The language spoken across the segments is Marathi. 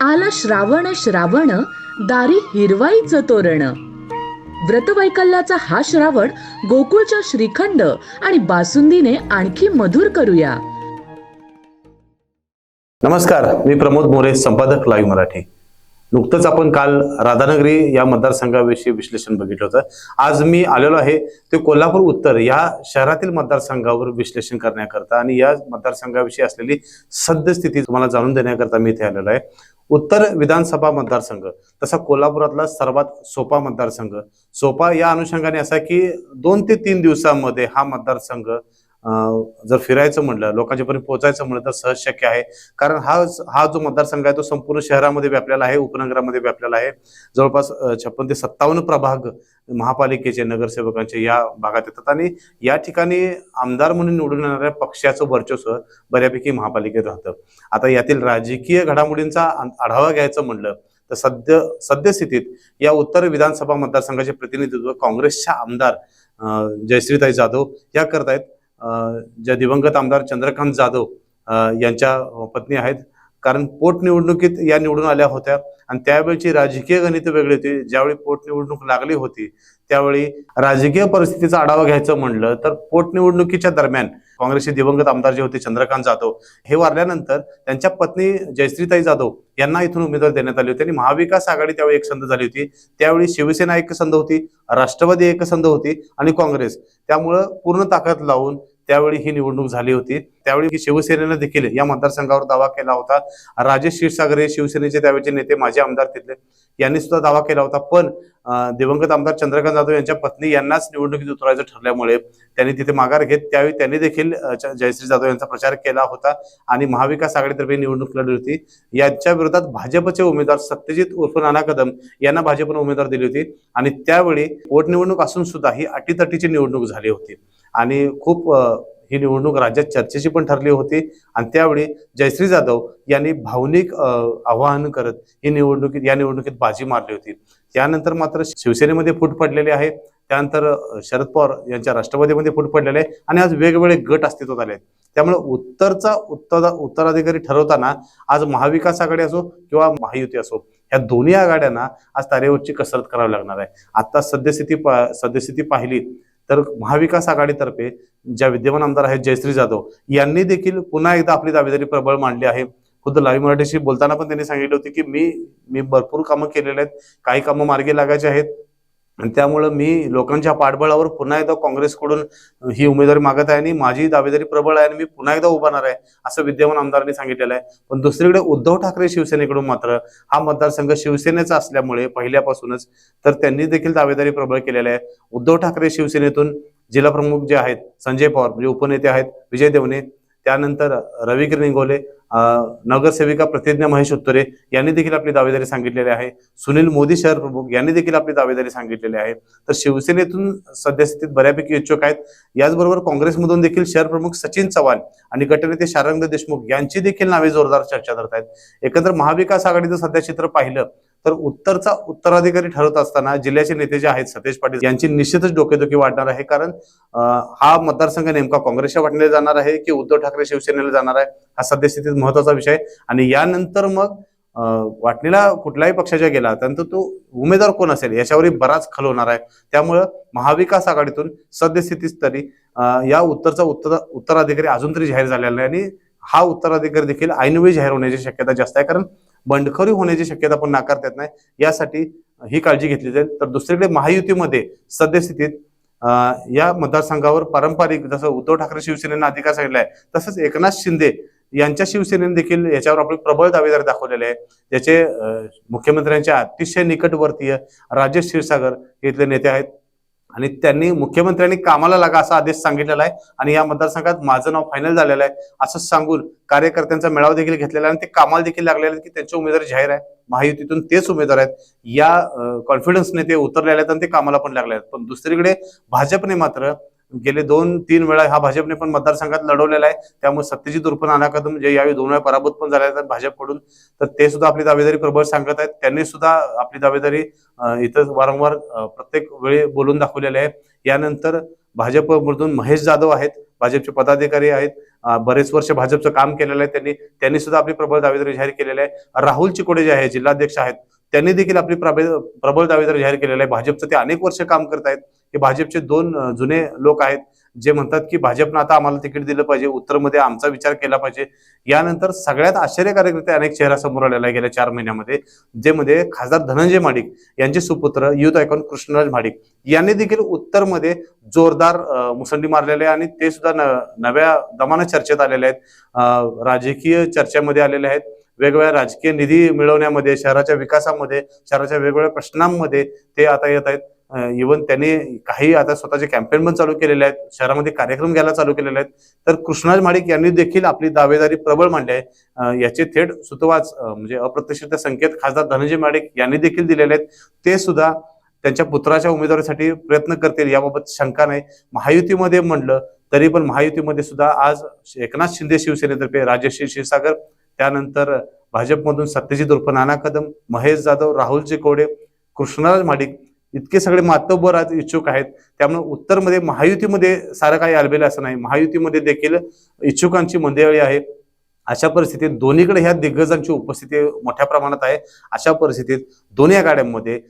आला श्रावण श्रावण दारी हिरवाईचं तोरण. व्रतवैकल्याचा हा श्रावण गोकुळच्या श्रीखंड आणि बासुंदीने आणखी मधुर करूया. नमस्कार मी प्रमोद मोरे संपादक लाईव्ह मराठी. नुकतंच आपण काल राधानगरी या मतदारसंघाविषयी विश्लेषण बघितलं होतं. आज मी आलेलो आहे ते कोल्हापूर उत्तर या शहरातील मतदारसंघावर विश्लेषण करण्याकरता आणि या मतदारसंघाविषयी असलेली सद्यस्थिती तुम्हाला जाणून देण्याकरता मी इथे आलेलो आहे. उत्तर विधानसभा मतदारसंघ तसा कोल्हापुरातला सर्वात सोपा मतदारसंघ. सोपा या अनुषंगाने असा की दोन ते तीन दिवसामध्ये हा मतदारसंघ जर फिरायचं म्हणलं लोकांच्यापर्यंत पोहोचायचं म्हणलं तर सहज शक्य आहे. कारण हा हा जो मतदारसंघ आहे तो संपूर्ण शहरामध्ये व्यापलेला आहे उपनगरामध्ये व्यापलेला आहे. जवळपास छप्पन ते सत्तावन्न प्रभाग महापालिकेचे नगरसेवकांचे या भागात येतात. आणि या ठिकाणी आमदार म्हणून निवडून येणाऱ्या पक्षाचं वर्चस्व बऱ्यापैकी महापालिकेत राहतं. आता यातील राजकीय घडामोडींचा आढावा घ्यायचं म्हणलं तर सद्य सद्यस्थितीत या उत्तर विधानसभा मतदारसंघाचे प्रतिनिधित्व काँग्रेसच्या आमदार जयश्रीताई जाधव या करतायत ज्या दिवंगत आमदार चंद्रकांत जाधव यांच्या पत्नी आहेत. कारण पोटनिवडणुकीत या निवडून आल्या होत्या आणि त्यावेळची राजकीय गणित वेगळी होती. ज्यावेळी पोटनिवडणूक लागली होती त्यावेळी राजकीय परिस्थितीचा आढावा घ्यायचं म्हणलं तर पोटनिवडणुकीच्या दरम्यान काँग्रेसचे दिवंगत आमदार जे होते चंद्रकांत जाधव हे वारल्यानंतर त्यांच्या पत्नी जयश्रीताई जाधव यांना इथून उमेदवार देण्यात आली होती आणि महाविकास आघाडी त्यावेळी एक संध झाली होती. त्यावेळी शिवसेना एक संध होती राष्ट्रवादी एक संध होती आणि काँग्रेस. त्यामुळं पूर्ण ताकद लावून त्यावेळी ही निवडणूक झाली होती. त्यावेळी ही शिवसेनेनं देखील या मतदारसंघावर दावा केला होता. राजेश क्षीरसागर हे शिवसेनेचे त्यावेळेचे नेते माजी आमदार तिथले. यांनी सुद्धा दावा केला होता. पण दिवंगत आमदार चंद्रकांत जाधव यांच्या पत्नी यांनाच निवडणुकीत उतरायचं ठरल्यामुळे त्यांनी तिथे माघार घेत त्यावेळी त्यांनी देखील जयश्री जाधव यांचा प्रचार केला होता आणि महाविकास आघाडीतर्फे निवडणूक लढली होती. यांच्या विरोधात भाजपचे उमेदवार सत्यजित उर्फ नाना कदम यांना भाजपनं उमेदवार दिली होती आणि त्यावेळी पोटनिवडणूक असून सुद्धा ही अटीतटीची निवडणूक झाली होती. आणि खूप ही निवडणूक राज्यात चर्चेची पण ठरली होती. आणि त्यावेळी जयश्री जाधव यांनी भावनिक आवाहन करत ही निवडणुकीत या निवडणुकीत बाजी मारली होती. त्यानंतर मात्र शिवसेनेमध्ये फूट पडलेली आहे. त्यानंतर शरद पवार यांच्या राष्ट्रवादीमध्ये फूट पडलेले आहे. आणि आज वेगवेगळे गट अस्तित्वात आले आहेत त्यामुळे उत्तरचा उत्तर उत्तराधिकारी ठरवताना आज महाविकास आघाडी असो किंवा महायुती असो ह्या दोन्ही आघाड्यांना आज तारेवरची कसरत करावी लागणार आहे. आता सद्यस्थिती पा- सद्यस्थिती पाहिली तर महाविकास आघाडीतर्फे ज्या विद्यमान आमदार आहेत जयश्री जाधव यांनी देखील पुन्हा एकदा आपली दावेदारी प्रबळ मांडली आहे. खुद्द लाईव्ह मराठीशी बोलताना पण त्यांनी सांगितलं होते की मी मी भरपूर कामं केलेले आहेत काही कामं मार्गी लागायचे आहेत. आणि त्यामुळं मी लोकांच्या पाठबळावर पुन्हा एकदा काँग्रेसकडून ही उमेदवारी मागत आहे आणि माझी दावेदारी प्रबळ आहे आणि मी पुन्हा एकदा उभारणार आहे असं विद्यमान आमदारांनी सांगितलेलं आहे. पण दुसरीकडे उद्धव ठाकरे शिवसेनेकडून मात्र हा मतदारसंघ शिवसेनेचा असल्यामुळे पहिल्यापासूनच तर त्यांनी देखील दावेदारी प्रबळ केलेली आहे. उद्धव ठाकरे शिवसेनेतून जिल्हाप्रमुख जे आहेत संजय पवार म्हणजे उपनेते आहेत विजय देवणे त्यानंतर रवी किरणिंगोले नगरसेविका प्रतिज्ञा महेश उत्तरे यांनी देखील आपली दावेदारी सांगितलेली आहे. सुनील मोदी शहर प्रमुख यांनी देखील आपली दावेदारी सांगितलेली आहे. तर शिवसेनेतून सद्यस्थितीत बऱ्यापैकी इच्छुक आहेत. याचबरोबर काँग्रेसमधून देखील शहर प्रमुख सचिन चव्हाण आणि गटनेते शारंग देशमुख यांची देखील नावे जोरदार चर्चा करत आहेत एकंदर महाविकास आघाडीचं सध्या चित्र पाहिलं तर उत्तरचा उत्तराधिकारी ठरत असताना जिल्ह्याचे नेते जे आहेत सतेज पाटील यांची निश्चितच डोकेदुखी वाढणार आहे. कारण हा मतदारसंघ नेमका काँग्रेसच्या वाटणीला जाणार आहे की उद्धव ठाकरे शिवसेनेला जाणार आहे? हा सद्यस्थितीत महत्त्वाचा विषय. आहे. आणि यानंतर मग वाटणीला कुठल्याही पक्षाच्या गेला त्यानंतर तो उमेदवार कोण असेल? याच्यावरही बराच खल होणार आहे. त्यामुळं महाविकास आघाडीतून सद्यस्थितीत तरी या उत्तरचा उत्तर उत्तराधिकारी अजून तरी जाहीर झालेला नाही. आणि हा उत्तराधिकारी देखील ऐनवेळी जाहीर होण्याची शक्यता जास्त आहे. कारण बंडखोरी होण्याची शक्यता पण नाकारता येत नाही. यासाठी ही काळजी घेतली जाईल. तर दुसरीकडे महायुतीमध्ये सद्यस्थितीत या मतदारसंघावर पारंपरिक जसं उद्धव ठाकरे शिवसेनेनं अधिकार सांगितलाय तसंच एकनाथ शिंदे यांच्या शिवसेनेने देखील याच्यावर आपले प्रबळ दावेदार दाखवलेले आहे ज्याचे मुख्यमंत्र्यांच्या अतिशय निकटवर्तीय राजेश क्षीरसागर इथले नेते आहेत. आणि त्यांनी मुख्यमंत्र्यांनी कामाला लागा असा आदेश सांगितलेला आहे. आणि या मतदारसंघात माझं नाव फायनल झालेलं आहे. असं सांगून कार्यकर्त्यांचा मेळावा देखील घेतलेला आहे आणि ते कामाला देखील लागलेले आहेत की त्यांचे उमेदवार जाहीर आहे. महायुतीतून तेच उमेदवार आहेत. या कॉन्फिडन्सने ते उतरलेले आहेत आणि ते कामाला पण लागले आहेत. पण दुसरीकडे भाजपने मात्र गेले दोन तीन वेळा हा भाजपने पण मतदारसंघात लढवलेला आहे. त्यामुळे सत्यजित उर्फ नाना कदम जे यावेळी दोन वेळा पराभूत पण झाले आहेत भाजपकडून तर ते सुद्धा आपली दावेदारी प्रबळ सांगत आहेत. त्यांनी सुद्धा आपली दावेदारी इथं वारंवार प्रत्येक वेळी बोलून दाखवलेली आहे. यानंतर भाजपमधून महेश जाधव आहेत भाजपचे पदाधिकारी आहेत. बरेच वर्ष भाजपचं काम केलेलं आहे त्यांनी. त्यांनी सुद्धा आपली प्रबळ दावेदारी जाहीर केलेली आहे. राहुल चिकोडे जे आहे जिल्हाध्यक्ष आहेत. त्यांनी देखील आपली प्रबळ दावेदार दावेदारी जाहीर केलेला आहे. भाजपचं ते अनेक वर्ष काम करत आहेत. हे भाजपचे दोन जुने लोक आहेत जे म्हणतात की भाजपनं आता आम्हाला तिकीट दिलं पाहिजे उत्तरमध्ये आमचा विचार केला पाहिजे. यानंतर सगळ्यात आश्चर्यकारकरित्या अनेक चेहरा समोर आलेला आहे गेल्या चार महिन्यामध्ये जे मध्ये खासदार धनंजय माडिक यांचे सुपुत्र युथ आयकॉन कृष्णराज माडिक यांनी देखील उत्तरमध्ये जोरदार मुसंडी मारलेले आहे आणि ते सुद्धा न- नव्या दमानं चर्चेत आलेले आहेत. राजकीय चर्चेमध्ये आलेले आहेत. वेगवेगळ्या राजकीय निधी मिळवण्यामध्ये शहराच्या विकासामध्ये शहराच्या वेगवेगळ्या प्रश्नांमध्ये ते आता येत आहेत. इवन त्यांनी काही आता स्वतःचे कॅम्पेन पण चालू केलेले आहेत शहरामध्ये कार्यक्रम घ्यायला चालू केलेले आहेत. तर कृष्णाज माडिक यांनी देखील आपली दावेदारी प्रबळ मांडली आहे. याचे थेट सुतवाच म्हणजे अप्रत्यक्षित संकेत खासदार धनंजय माडिक यांनी देखील दिलेले आहेत. ते सुद्धा त्यांच्या पुत्राच्या उमेदवारीसाठी प्रयत्न करतील याबाबत शंका नाही. महायुतीमध्ये म्हणलं तरी पण महायुतीमध्ये सुद्धा आज एकनाथ शिंदे शिवसेनेतर्फे राजश्री क्षीरसागर त्यानंतर भाजपमधून सत्यजित उर्फ नाना कदम महेश जाधव राहुल चिकोडे कृष्णराज माडिक इतके सगळे मातब्बर आज इच्छुक आहेत. त्यामुळे उत्तरमध्ये महायुतीमध्ये सारं काही आलबेलं असं नाही. महायुतीमध्ये देखील इच्छुकांची मंदिळी आहे. अशा परिस्थितीत दोन्हीकडे ह्या दिग्गजांची उपस्थिती मोठ्या प्रमाणात आहे. अशा परिस्थितीत दोन्ही आघाड्यांमध्ये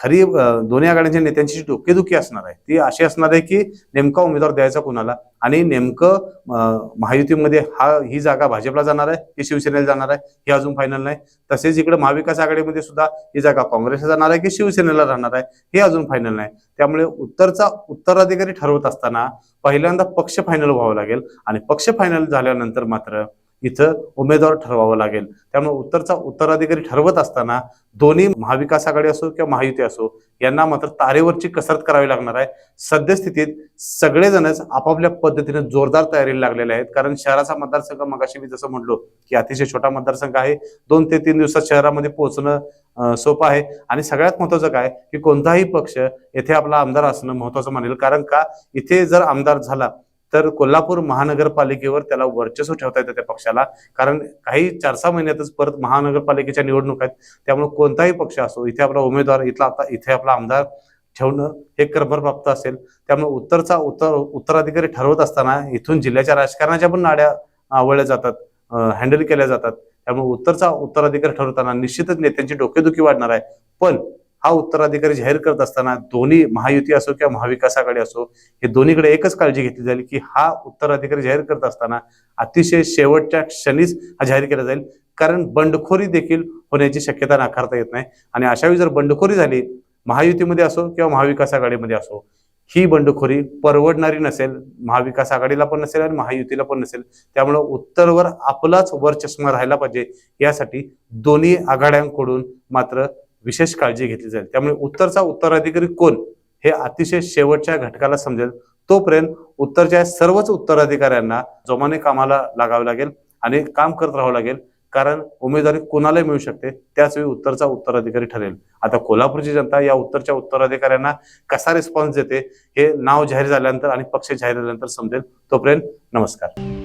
खरी दोन्ही आघाड्यांच्या नेत्यांची डोकेदुखी असणार आहे ती अशी असणार आहे की नेमका उमेदवार द्यायचा कुणाला आणि नेमकं महायुतीमध्ये हा ही जागा भाजपला जाणार आहे की शिवसेनेला जाणार आहे हे अजून फायनल नाही. तसेच इकडे महाविकास आघाडीमध्ये सुद्धा ही जागा काँग्रेसला जाणार आहे की शिवसेनेला राहणार आहे हे अजून फायनल नाही. त्यामुळे उत्तरचा उत्तराधिकारी ठरवत असताना पहिल्यांदा पक्ष फायनल व्हावं लागेल आणि पक्ष फायनल झाल्यानंतर मात्र इथं उमेदवार ठरवावं लागेल. त्यामुळे उत्तरचा उत्तराधिकारी ठरवत असताना दोन्ही महाविकास आघाडी असो किंवा महायुती असो यांना मात्र तारेवरची कसरत करावी लागणार आहे. सद्यस्थितीत सगळेजणच आपापल्या पद्धतीने जोरदार तयारीला लागलेले आहेत. कारण शहराचा मतदारसंघ मगाशी मी जसं म्हणलो की अतिशय छोटा मतदारसंघ आहे. दोन ते तीन दिवसात शहरामध्ये पोहोचणं सोपं आहे. आणि सगळ्यात महत्वाचं काय की कोणताही पक्ष येथे आपला आमदार असणं महत्वाचं मानेल. कारण का? इथे जर आमदार झाला तर कोल्हापूर महानगरपालिकेवर त्याला वर्चस्व ठेवता येतं त्या पक्षाला. कारण काही चार सहा महिन्यातच परत महानगरपालिकेच्या निवडणूक आहेत. त्यामुळे कोणताही पक्ष असो इथे आपला उमेदवार इथला आता इथे आपला आमदार ठेवणं हे कर्मप्राप्त असेल. त्यामुळे उत्तरचा उत्तर उत्तराधिकारी ठरवत असताना इथून जिल्ह्याच्या राजकारणाच्या पण नाड्या आवळल्या जातात हँडल केल्या जातात. त्यामुळे उत्तरचा उत्तराधिकारी ठरवताना निश्चितच नेत्यांची डोकेदुखी वाढणार आहे. पण हा उत्तराधिकारी जाहीर करत असताना दोन्ही महायुती असो किंवा महाविकास आघाडी असो हे दोन्हीकडे एकच काळजी घेतली जाईल की हा उत्तराधिकारी जाहीर करत असताना अतिशय शेवटच्या क्षणीच हा जाहीर केला जाईल. कारण बंडखोरी देखील होण्याची शक्यता नाकारता येत नाही. आणि अशावेळी जर बंडखोरी झाली महायुतीमध्ये असो किंवा महाविकास आघाडीमध्ये असो ही बंडखोरी परवडणारी नसेल महाविकास आघाडीला पण नसेल आणि महायुतीला पण नसेल त्यामुळं उत्तरवर आपलाच वरचष्मा राहायला पाहिजे. यासाठी दोन्ही आघाड्यांकडून मात्र विशेष काळजी घेतली जाईल. त्यामुळे उत्तरचा उत्तराधिकारी कोण? हे अतिशय शेवटच्या घटकाला समजेल. तोपर्यंत उत्तरच्या सर्वच उत्तराधिकाऱ्यांना जोमाने कामाला लागावं लागेल आणि काम करत राहावं लागेल. कारण उमेदवारी कोणाला मिळू शकते त्याच वेळी उत्तरचा उत्तराधिकारी ठरेल. आता कोल्हापूरची जनता या उत्तरच्या उत्तराधिकाऱ्यांना कसा रिस्पॉन्स देते हे नाव जाहीर झाल्यानंतर आणि पक्ष जाहीर झाल्यानंतर समजेल. तोपर्यंत नमस्कार.